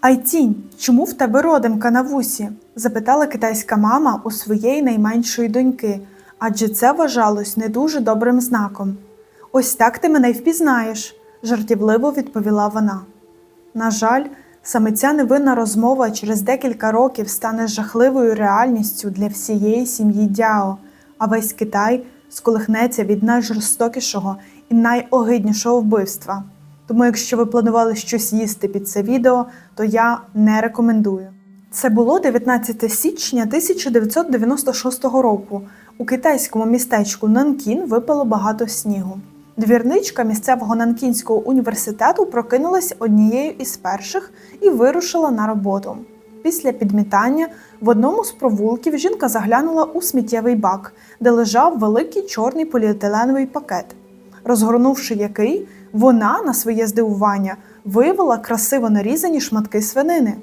Айтінь, чому в тебе родимка на вусі? запитала китайська мама у своєї найменшої доньки, адже це вважалось не дуже добрим знаком. Ось так ти мене й впізнаєш, жартівливо відповіла вона. На жаль, саме ця невинна розмова через декілька років стане жахливою реальністю для всієї сім'ї Дяо, а весь Китай сколихнеться від найжорстокішого і найогиднішого вбивства. Тому, якщо ви планували щось їсти під це відео, то я не рекомендую. Це було 19 січня 1996 року. У китайському містечку Нанкін випало багато снігу. Двірничка місцевого Нанкінського університету прокинулась однією із перших і вирушила на роботу. Після підмітання в одному з провулків жінка заглянула у сміттєвий бак, де лежав великий чорний поліетиленовий пакет. Розгорнувши який, вона, на своє здивування, виявила красиво нарізані шматки свинини.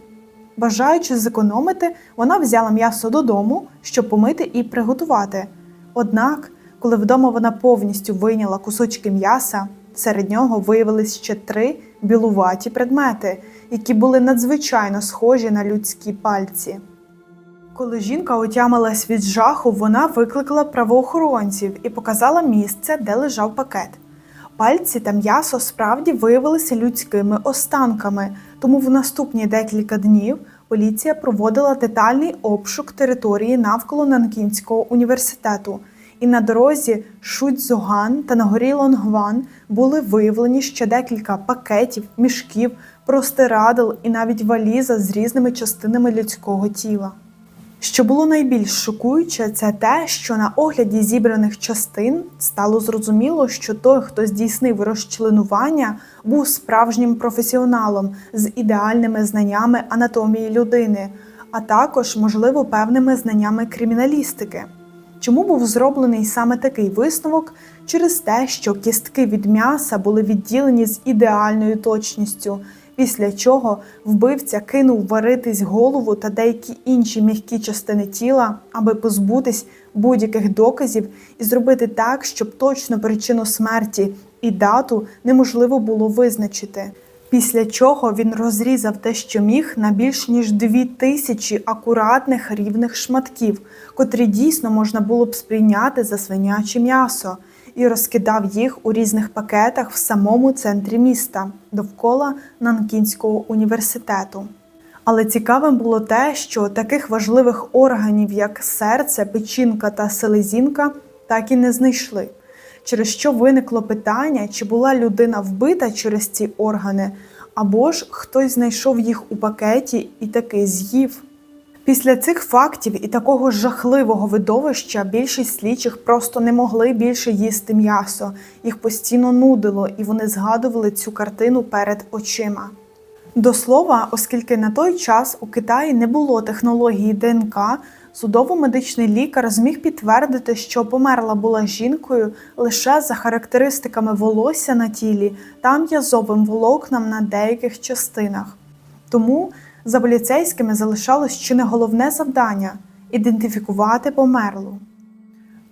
Бажаючи зекономити, вона взяла м'ясо додому, щоб помити і приготувати. Однак, коли вдома вона повністю вийняла кусочки м'яса, серед нього виявились ще три білуваті предмети, які були надзвичайно схожі на людські пальці. Коли жінка отямилась від жаху, вона викликала правоохоронців і показала місце, де лежав пакет. Пальці та м'ясо справді виявилися людськими останками, тому в наступні декілька днів поліція проводила детальний обшук території навколо Нанкінського університету. І на дорозі Шуцзоган та на горі Лонгван були виявлені ще декілька пакетів, мішків, простирадл і навіть валіза з різними частинами людського тіла. Що було найбільш шокуюче, це те, що на огляді зібраних частин стало зрозуміло, що той, хто здійснив розчленування, був справжнім професіоналом з ідеальними знаннями анатомії людини, а також, можливо, певними знаннями криміналістики. Чому був зроблений саме такий висновок? Через те, що кістки від м'яса були відділені з ідеальною точністю, після чого вбивця кинув варитись голову та деякі інші м'які частини тіла, аби позбутись будь-яких доказів і зробити так, щоб точну причину смерті і дату неможливо було визначити. Після чого він розрізав те, що міг, на більш ніж дві тисячі акуратних рівних шматків, котрі дійсно можна було б сприйняти за свиняче м'ясо, і розкидав їх у різних пакетах в самому центрі міста довкола Нанкінського університету. Але цікавим було те, що таких важливих органів, як серце, печінка та селезінка, так і не знайшли через що виникло питання, чи була людина вбита через ці органи, або ж хтось знайшов їх у пакеті і таки з'їв. Після цих фактів і такого жахливого видовища більшість слідчих просто не могли більше їсти м'ясо, їх постійно нудило, і вони згадували цю картину перед очима. До слова, оскільки на той час у Китаї не було технології ДНК, судово-медичний лікар зміг підтвердити, що померла була жінкою лише за характеристиками волосся на тілі та м'язовим волокнам на деяких частинах. Тому за поліцейськими залишалось чи не головне завдання ідентифікувати померлу.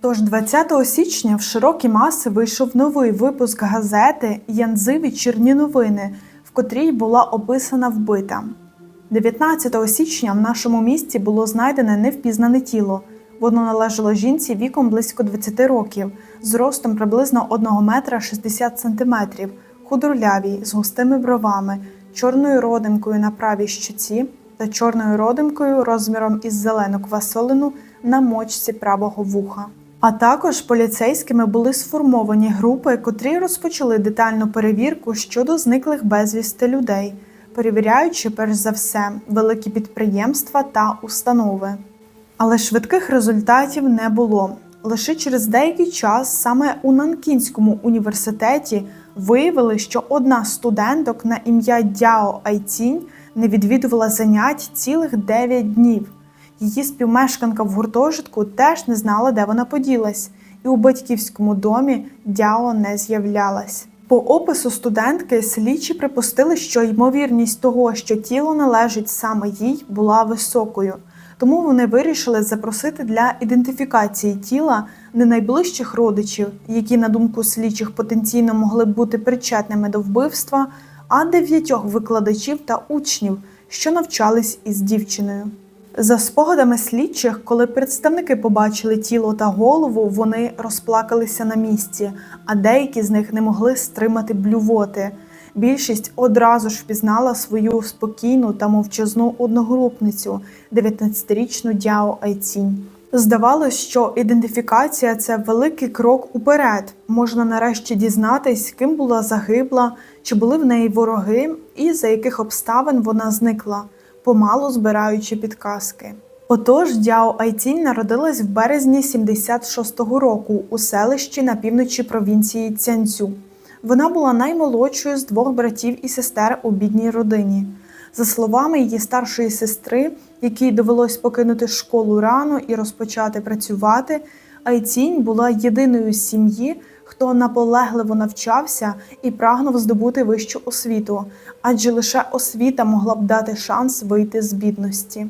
Тож 20 січня в широкі маси вийшов новий випуск газети Янзи вечірні новини, в котрій була описана вбита. 19 січня в нашому місті було знайдене невпізнане тіло. Воно належало жінці віком близько 20 років, з ростом приблизно 1 метра 60 сантиметрів, худорлявій, з густими бровами, чорною родимкою на правій щоці та чорною родимкою розміром із зелену квасолину на мочці правого вуха. А також поліцейськими були сформовані групи, котрі розпочали детальну перевірку щодо зниклих безвісти людей, перевіряючи перш за все великі підприємства та установи. Але швидких результатів не було. Лише через деякий час саме у Нанкінському університеті виявили, що одна студенток на ім'я Дяо Айцінь не відвідувала занять цілих 9 днів. Її співмешканка в гуртожитку теж не знала, де вона поділась, і у батьківському домі Дяо не з'являлась. По опису студентки слідчі припустили, що ймовірність того, що тіло належить саме їй, була високою. Тому вони вирішили запросити для ідентифікації тіла не найближчих родичів, які, на думку слідчих, потенційно могли б бути причетними до вбивства, а дев'ятьох викладачів та учнів, що навчались із дівчиною. За спогадами слідчих, коли представники побачили тіло та голову, вони розплакалися на місці, а деякі з них не могли стримати блювоти. Більшість одразу ж впізнала свою спокійну та мовчазну одногрупницю, 19-річну Дяо Айцінь. Здавалось, що ідентифікація це великий крок уперед. Можна нарешті дізнатись, ким була загибла, чи були в неї вороги, і за яких обставин вона зникла, помалу збираючи підказки. Отож, Дяо Айцінь народилась в березні 76-го року у селищі на півночі провінції Цянцю. Вона була наймолодшою з двох братів і сестер у бідній родині. За словами її старшої сестри, якій довелось покинути школу рано і розпочати працювати, Айцінь була єдиною з сім'ї, хто наполегливо навчався і прагнув здобути вищу освіту, адже лише освіта могла б дати шанс вийти з бідності.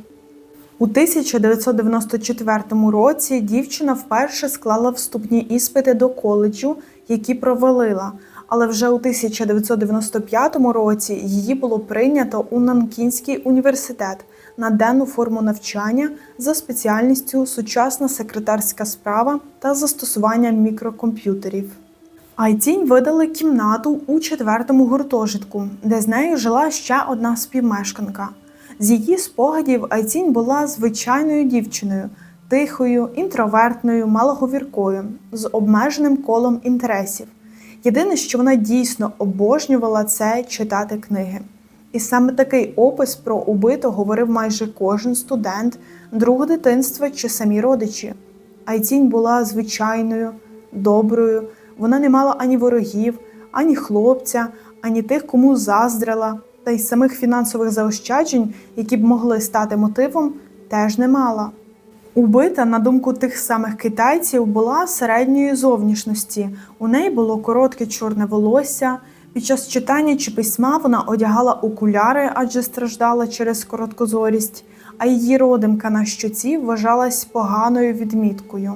У 1994 році дівчина вперше склала вступні іспити до коледжу, які провалила. Але вже у 1995 році її було прийнято у Нанкінський університет на денну форму навчання за спеціальністю сучасна секретарська справа та застосування мікрокомп'ютерів. Айцінь видали кімнату у четвертому гуртожитку, де з нею жила ще одна співмешканка. З її спогадів Айцінь була звичайною дівчиною, тихою, інтровертною, малоговіркою, з обмеженим колом інтересів. Єдине, що вона дійсно обожнювала, це читати книги. І саме такий опис про убито говорив майже кожен студент, друг дитинства чи самі родичі. Айцінь була звичайною, доброю, вона не мала ані ворогів, ані хлопця, ані тих, кому заздрила, та й самих фінансових заощаджень, які б могли стати мотивом, теж не мала. Убита, на думку тих самих китайців, була середньої зовнішності. У неї було коротке чорне волосся. Під час читання чи письма вона одягала окуляри, адже страждала через короткозорість, а її родимка на щоці вважалась поганою відміткою.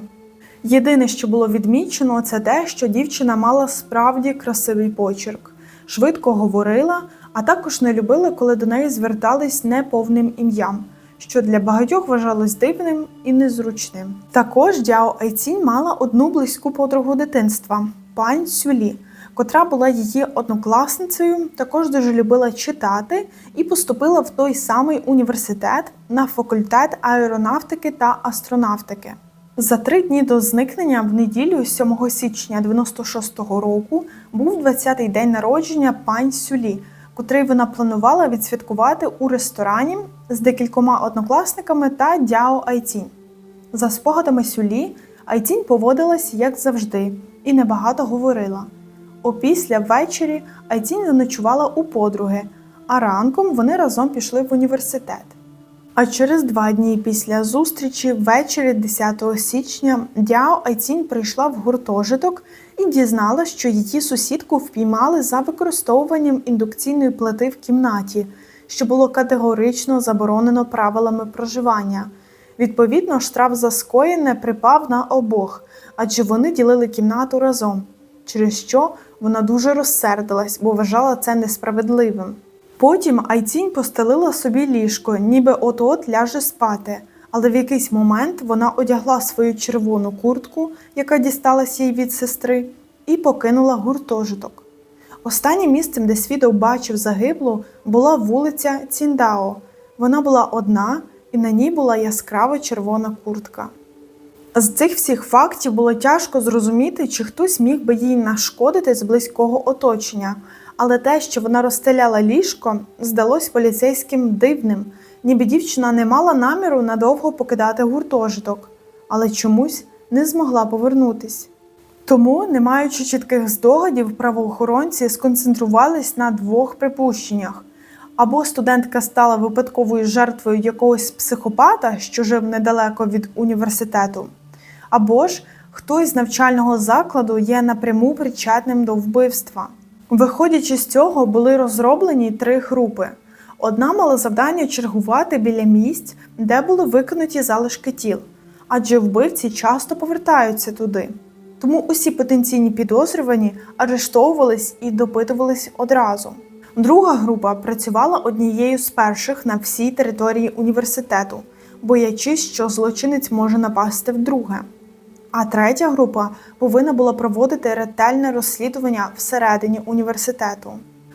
Єдине, що було відмічено, це те, що дівчина мала справді красивий почерк, швидко говорила, а також не любила, коли до неї звертались неповним ім'ям що для багатьох вважалось дивним і незручним. Також Дяо Айцінь мала одну близьку подругу дитинства пань Сюлі, котра була її однокласницею, також дуже любила читати і поступила в той самий університет на факультет аеронавтики та астронавтики. За три дні до зникнення в неділю, 7 січня 96-го року, був 20-й день народження пань Сюлі котрий вона планувала відсвяткувати у ресторані з декількома однокласниками та Дяо Айцінь. За спогадами Сюлі, Айцінь поводилась як завжди і небагато говорила. Опісля ввечері Айцінь заночувала у подруги, а ранком вони разом пішли в університет. А через два дні після зустрічі, ввечері 10 січня, Дяо Айцінь прийшла в гуртожиток і дізналась, що її сусідку впіймали за використовуванням індукційної плити в кімнаті, що було категорично заборонено правилами проживання. Відповідно, штраф за скоєне припав на обох, адже вони ділили кімнату разом, через що вона дуже розсердилась, бо вважала це несправедливим. Потім Айцінь постелила собі ліжко, ніби от-от ляже спати, але в якийсь момент вона одягла свою червону куртку, яка дісталась їй від сестри, і покинула гуртожиток. Останнім місцем, де свідок бачив загиблу, була вулиця Ціндао. Вона була одна, і на ній була яскрава червона куртка. З цих всіх фактів було тяжко зрозуміти, чи хтось міг би їй нашкодити з близького оточення, але те, що вона розстеляла ліжко, здалось поліцейським дивним, ніби дівчина не мала наміру надовго покидати гуртожиток, але чомусь не змогла повернутись. Тому, не маючи чітких здогадів, правоохоронці сконцентрувались на двох припущеннях. Або студентка стала випадковою жертвою якогось психопата, що жив недалеко від університету, або ж хтось з навчального закладу є напряму причетним до вбивства. Виходячи з цього, були розроблені три групи. Одна мала завдання чергувати біля місць, де були викинуті залишки тіл, адже вбивці часто повертаються туди. Тому усі потенційні підозрювані арештовувались і допитувались одразу. Друга група працювала однією з перших на всій території університету, боячись, що злочинець може напасти вдруге. А третя група повинна була проводити ретельне розслідування всередині університету.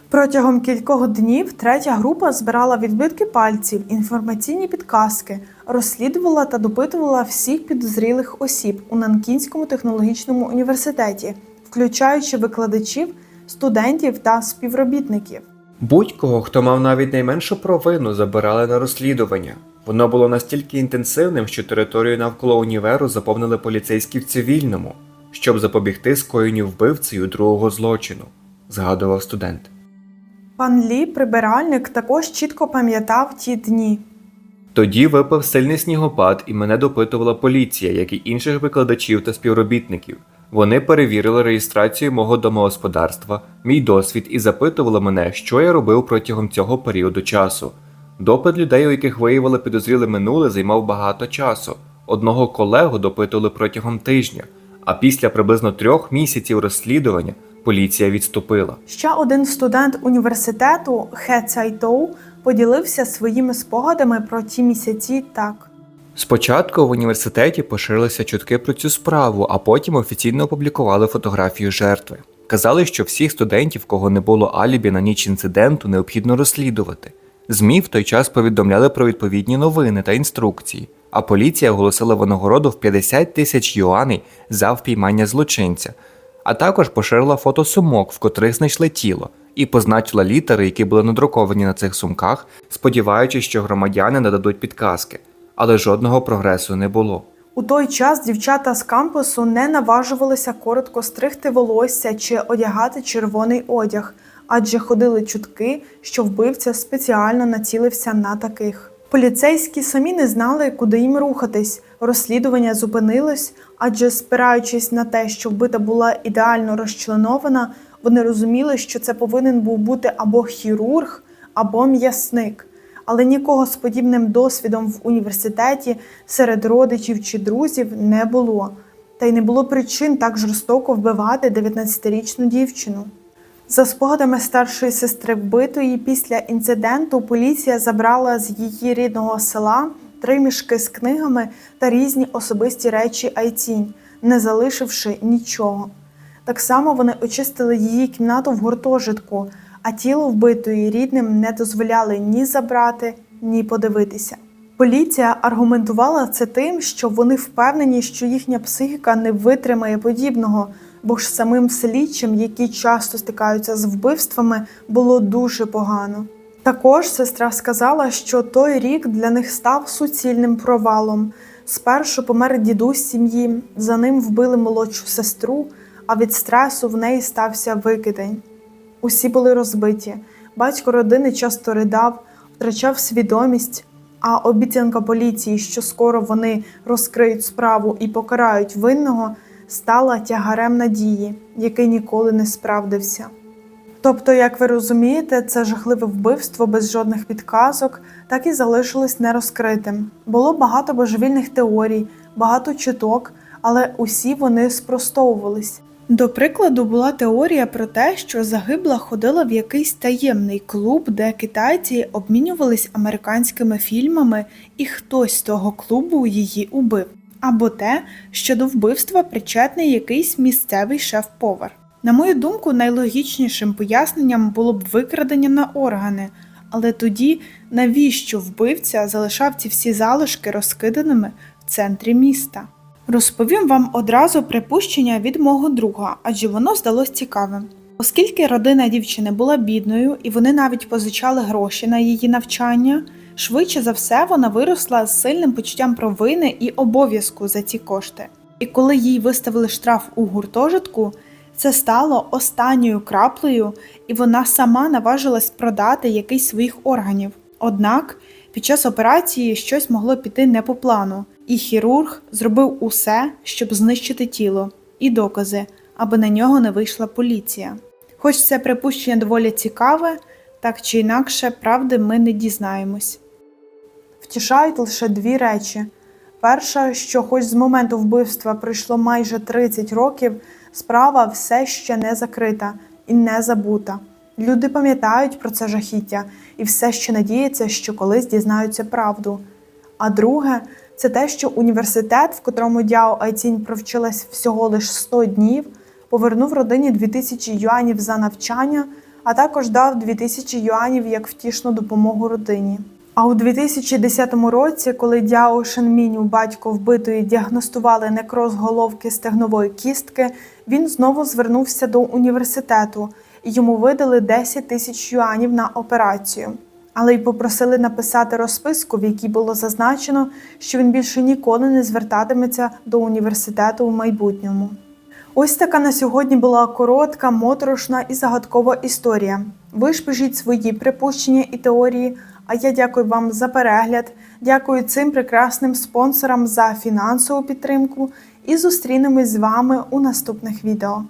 Протягом кількох днів третя група збирала відбитки пальців, інформаційні підказки, розслідувала та допитувала всіх підозрілих осіб у Нанкінському технологічному університеті, включаючи викладачів, студентів та співробітників. Будь-кого, хто мав навіть найменшу провину, забирали на розслідування. Воно було настільки інтенсивним, що територію навколо універу заповнили поліцейські в цивільному, щоб запобігти скоєнню вбивцею другого злочину, згадував студент. Пан Лі, прибиральник, також чітко пам'ятав ті дні. Тоді випав сильний снігопад, і мене допитувала поліція, як і інших викладачів та співробітників. Вони перевірили реєстрацію мого домогосподарства, мій досвід і запитували мене, що я робив протягом цього періоду часу. Допит людей, у яких виявили підозріле минуле, займав багато часу. Одного колегу допитували протягом тижня, а після приблизно трьох місяців розслідування поліція відступила. Ще один студент університету Хе Цайтоу поділився своїми спогадами про ті місяці так. Спочатку в університеті поширилися чутки про цю справу, а потім офіційно опублікували фотографію жертви. Казали, що всіх студентів, кого не було алібі на ніч інциденту, необхідно розслідувати. ЗМІ в той час повідомляли про відповідні новини та інструкції, а поліція оголосила винагороду в 50 тисяч юаней за впіймання злочинця, а також поширила фото сумок, в котрих знайшли тіло, і позначила літери, які були надруковані на цих сумках, сподіваючись, що громадяни нададуть підказки, але жодного прогресу не було. У той час дівчата з кампусу не наважувалися коротко стригти волосся чи одягати червоний одяг, адже ходили чутки, що вбивця спеціально націлився на таких. Поліцейські самі не знали, куди їм рухатись. Розслідування зупинилось, адже спираючись на те, що вбита була ідеально розчленована, вони розуміли, що це повинен був бути або хірург, або м'ясник. Але нікого з подібним досвідом в університеті серед родичів чи друзів не було. Та й не було причин так жорстоко вбивати 19-річну дівчину. За спогадами старшої сестри вбитої, після інциденту поліція забрала з її рідного села три мішки з книгами та різні особисті речі Айцінь, не залишивши нічого. Так само вони очистили її кімнату в гуртожитку, а тіло вбитої рідним не дозволяли ні забрати, ні подивитися. Поліція аргументувала це тим, що вони впевнені, що їхня психіка не витримає подібного, бо ж самим слідчим, які часто стикаються з вбивствами, було дуже погано. Також сестра сказала, що той рік для них став суцільним провалом. Спершу помер дідусь сім'ї, за ним вбили молодшу сестру, а від стресу в неї стався викидень. Усі були розбиті. Батько родини часто ридав, втрачав свідомість, а обіцянка поліції, що скоро вони розкриють справу і покарають винного, стала тягарем надії, який ніколи не справдився. Тобто, як ви розумієте, це жахливе вбивство без жодних підказок так і залишилось нерозкритим. Було багато божевільних теорій, багато чуток, але усі вони спростовувались. До прикладу, була теорія про те, що загибла ходила в якийсь таємний клуб, де китайці обмінювались американськими фільмами, і хтось з того клубу її убив. Або те, що до вбивства причетний якийсь місцевий шеф-повар. На мою думку, найлогічнішим поясненням було б викрадення на органи, але тоді навіщо вбивця залишав ці всі залишки розкиданими в центрі міста? Розповім вам одразу припущення від мого друга, адже воно здалось цікавим. Оскільки родина дівчини була бідною і вони навіть позичали гроші на її навчання, швидше за все вона виросла з сильним почуттям провини і обов'язку за ці кошти. І коли їй виставили штраф у гуртожитку, це стало останньою краплею, і вона сама наважилась продати якийсь своїх органів. Однак під час операції щось могло піти не по плану, і хірург зробив усе, щоб знищити тіло і докази, аби на нього не вийшла поліція. Хоч це припущення доволі цікаве, так чи інакше, правди ми не дізнаємось. Втішають лише дві речі. Перша, що хоч з моменту вбивства пройшло майже 30 років, справа все ще не закрита і не забута. Люди пам'ятають про це жахіття і все ще надіються, що колись дізнаються правду. А друге, це те, що університет, в котрому Дяо Айцінь провчилась всього лише 100 днів, повернув родині 2000 юанів за навчання, а також дав 2000 юанів як втішну допомогу родині. А у 2010 році, коли Дяо Шенміню, батько вбитої, діагностували некроз головки стегнової кістки, він знову звернувся до університету і йому видали 10 тисяч юанів на операцію. Але й попросили написати розписку, в якій було зазначено, що він більше ніколи не звертатиметься до університету у майбутньому. Ось така на сьогодні була коротка, моторошна і загадкова історія. Ви ж пишіть свої припущення і теорії. А я дякую вам за перегляд, дякую цим прекрасним спонсорам за фінансову підтримку і зустрінемось з вами у наступних відео.